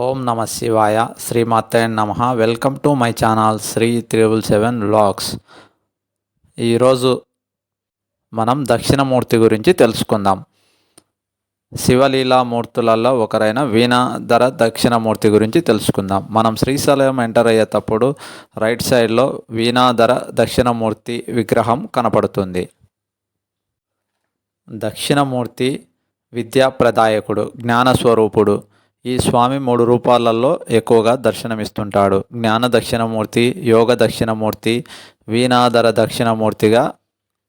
ఓం నమ శివాయ శ్రీమాతే నమ. Welcome to my channel Shri triple seven vlogs ఈరోజు మనం దక్షిణమూర్తి గురించి తెలుసుకుందాం. శివలీలా మూర్తులలో ఒకరైన వీణాధర దక్షిణమూర్తి గురించి తెలుసుకుందాం. మనం శ్రీశైలం ఎంటర్ అయ్యేటప్పుడు రైట్ సైడ్లో వీణాధర దక్షిణమూర్తి విగ్రహం కనపడుతుంది. దక్షిణమూర్తి విద్యాప్రదాయకుడు జ్ఞానస్వరూపుడు ఈ స్వామి మూడు రూపాలలో ఎక్కువగా దర్శనమిస్తుంటాడు. జ్ఞాన దక్షిణమూర్తి యోగ దక్షిణమూర్తి వీణాధర దక్షిణమూర్తిగా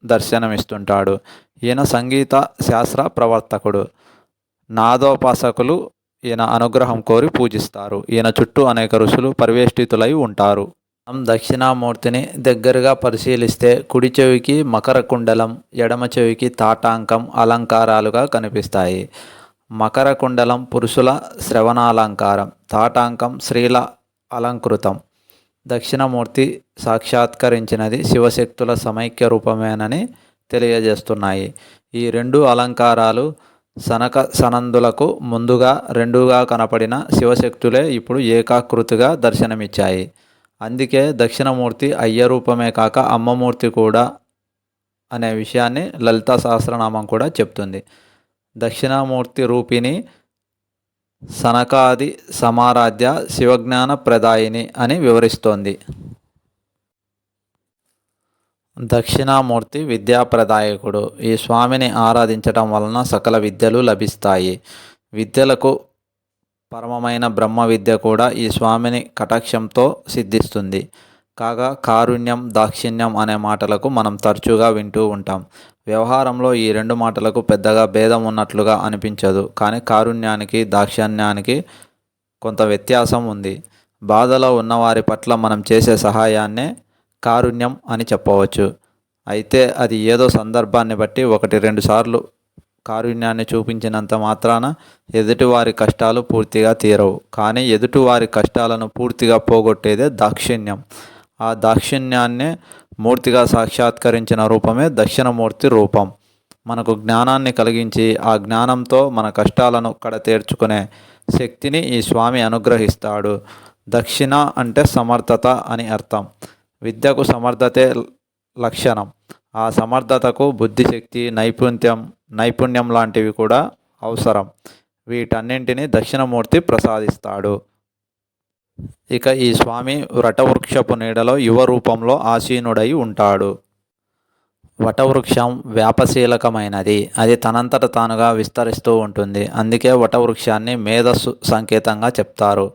దర్శనమిస్తుంటాడు. ఈయన సంగీత శాస్త్ర ప్రవర్తకుడు. నాదోపాసకులు ఈయన అనుగ్రహం కోరి పూజిస్తారు. ఈయన చుట్టూ అనేక ఋషులు పరివేష్టితులై ఉంటారు. మనం దక్షిణామూర్తిని దగ్గరగా పరిశీలిస్తే కుడి చెవికి మకర కుండలం ఎడమ చెవికి తాటాంకం అలంకారాలుగా కనిపిస్తాయి. మకర కుండలం పురుషుల శ్రవణాలంకారం తాటాంకం స్త్రీల అలంకృతం. దక్షిణమూర్తి సాక్షాత్కరించినది శివశక్తుల సమైక్య రూపమేనని తెలియజేస్తున్నాయి. ఈ రెండు అలంకారాలు సనక సనందులకు ముందుగా రెండుగా కనపడిన శివశక్తులే ఇప్పుడు ఏకాకృతిగా దర్శనమిచ్చాయి. అందుకే దక్షిణమూర్తి అయ్య రూపమే కాక అమ్మమూర్తి కూడా అనే విషయాన్ని లలితా సహస్రనామం కూడా చెప్తుంది. దక్షిణామూర్తి రూపిణి సనకాది సమారాధ్య శివజ్ఞాన ప్రదాయిని అని వివరిస్తోంది. దక్షిణామూర్తి విద్యాప్రదాయకుడు ఈ స్వామిని ఆరాధించటం వలన సకల విద్యలు లభిస్తాయి. విద్యలకు పరమమైన బ్రహ్మ విద్య కూడా ఈ స్వామిని కటాక్షంతో సిద్ధిస్తుంది. కాగా కారుణ్యం దాక్షిణ్యం అనే మాటలకు మనం తరచుగా వింటూ ఉంటాం. వ్యవహారంలో ఈ రెండు మాటలకు పెద్దగా భేదం ఉన్నట్లుగా అనిపించదు. కానీ కారుణ్యానికి దాక్షిణ్యానికి కొంత వ్యత్యాసం ఉంది. బాధలో ఉన్నవారి పట్ల మనం చేసే సహాయాన్నే కారుణ్యం అని చెప్పవచ్చు. అయితే అది ఏదో సందర్భాన్ని బట్టి ఒకటి రెండు సార్లు కారుణ్యాన్ని చూపించినంత మాత్రాన ఎదుటివారి కష్టాలు పూర్తిగా తీరవు. కానీ ఎదుటివారి కష్టాలను పూర్తిగా పోగొట్టేదే దాక్షిణ్యం. ఆ దాక్షిణ్యాన్నే మూర్తిగా సాక్షాత్కరించిన రూపమే దక్షిణమూర్తి రూపం. మనకు జ్ఞానాన్ని కలిగించి ఆ జ్ఞానంతో మన కష్టాలను కడ తీర్చుకునే శక్తిని ఈ స్వామి అనుగ్రహిస్తాడు. దక్షిణ అంటే సమర్థత అని అర్థం. విద్యకు సమర్థతే లక్షణం. ఆ సమర్థతకు బుద్ధిశక్తి నైపుణ్యం నైపుణ్యం లాంటివి కూడా అవసరం. వీటన్నింటినీ దక్షిణమూర్తి ప్రసాదిస్తాడు. ఇక ఈ స్వామి వటవృక్షపు నీడలో యువ రూపంలో ఆసీనుడై ఉంటాడు. వటవృక్షం వ్యాపశీలకమైనది. అది తనంతట తానుగా విస్తరిస్తూ ఉంటుంది. అందుకే వటవృక్షాన్ని మేధస్సు సంకేతంగా చెప్తారు.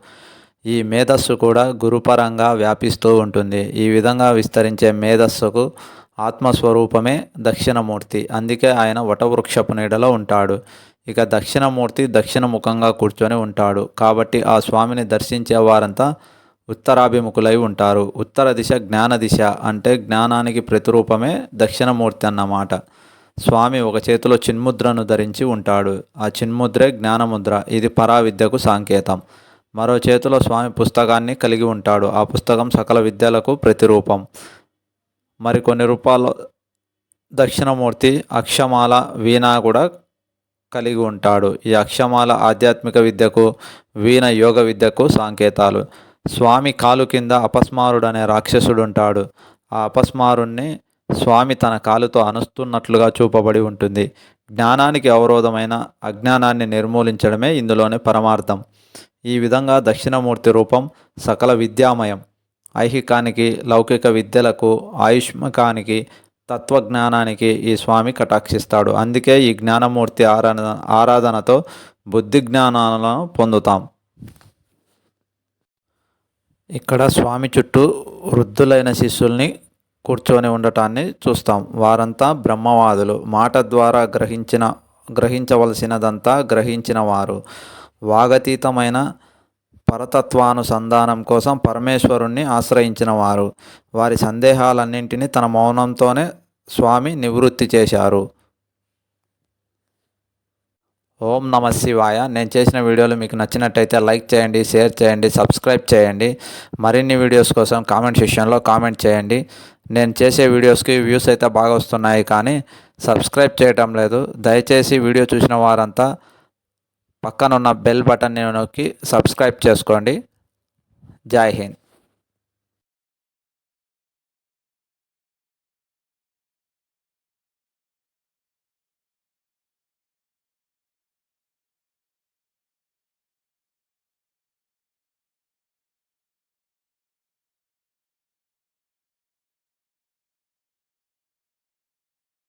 ఈ మేధస్సు కూడా గురుపరంగా వ్యాపిస్తూ ఉంటుంది. ఈ విధంగా విస్తరించే మేధస్సుకు ఆత్మస్వరూపమే దక్షిణమూర్తి. అందుకే ఆయన వటవృక్షపు నీడలో ఉంటాడు. ఇక దక్షిణమూర్తి దక్షిణముఖంగా కూర్చొని ఉంటాడు. కాబట్టి ఆ స్వామిని దర్శించే వారంతా ఉత్తరాభిముఖులై ఉంటారు. ఉత్తర దిశ జ్ఞాన దిశ అంటే జ్ఞానానికి ప్రతిరూపమే దక్షిణమూర్తి అన్నమాట. స్వామి ఒక చేతిలో చిన్ముద్రను ధరించి ఉంటాడు. ఆ చిన్ముద్రే జ్ఞానముద్ర. ఇది పరావిద్యకు సంకేతం. మరో చేతిలో స్వామి పుస్తకాన్ని కలిగి ఉంటాడు. ఆ పుస్తకం సకల విద్యలకు ప్రతిరూపం. మరికొన్ని రూపాల్లో దక్షిణమూర్తి అక్షమాల వీణ కూడా కలిగి ఉంటాడు. ఈ అక్షమాల ఆధ్యాత్మిక విద్యకు వీణ యోగ విద్యకు సంకేతాలు. స్వామి కాలు కింద అపస్మారుడు అనే రాక్షసుడు ఉంటాడు ఆ అపస్మారుణ్ణి స్వామి తన కాలుతో అనుస్తున్నట్లుగా చూపబడి ఉంటుంది. జ్ఞానానికి అవరోధమైన అజ్ఞానాన్ని నిర్మూలించడమే ఇందులోని పరమార్థం. ఈ విధంగా దక్షిణమూర్తి రూపం సకల విద్యామయం. ఐహికానికి లౌకిక విద్యలకు ఆయుష్మకానికి తత్వజ్ఞానానికి ఈ స్వామి కటాక్షిస్తాడు. అందుకే ఈ జ్ఞానమూర్తి ఆరాధన ఆరాధనతో బుద్ధి జ్ఞానాలను పొందుతాం. ఇక్కడ స్వామి చుట్టూ వృద్ధులైన శిష్యుల్ని కూర్చొని ఉండటాన్ని చూస్తాం. వారంతా బ్రహ్మవాదులు. మాట ద్వారా గ్రహించిన గ్రహించవలసినదంతా గ్రహించిన వారు వాగతీతమైన పరతత్వానుసంధానం కోసం పరమేశ్వరుణ్ణి ఆశ్రయించిన వారు వారి సందేహాలన్నింటినీ తన మౌనంతోనే స్వామి నివృత్తి చేశారు. ఓం నమ శివాయ. నేను చేసిన వీడియోలు మీకు నచ్చినట్టయితే లైక్ చేయండి షేర్ చేయండి సబ్స్క్రైబ్ చేయండి. మరిన్ని వీడియోస్ కోసం కామెంట్ సెక్షన్లో కామెంట్ చేయండి. నేను చేసే వీడియోస్కి వ్యూస్ అయితే బాగా వస్తున్నాయి కానీ సబ్స్క్రైబ్ చేయటం లేదు. దయచేసి వీడియో చూసిన వారంతా పక్కనున్న బెల్ బటన్ని నొక్కి సబ్స్క్రైబ్ చేసుకోండి. జై హింద్.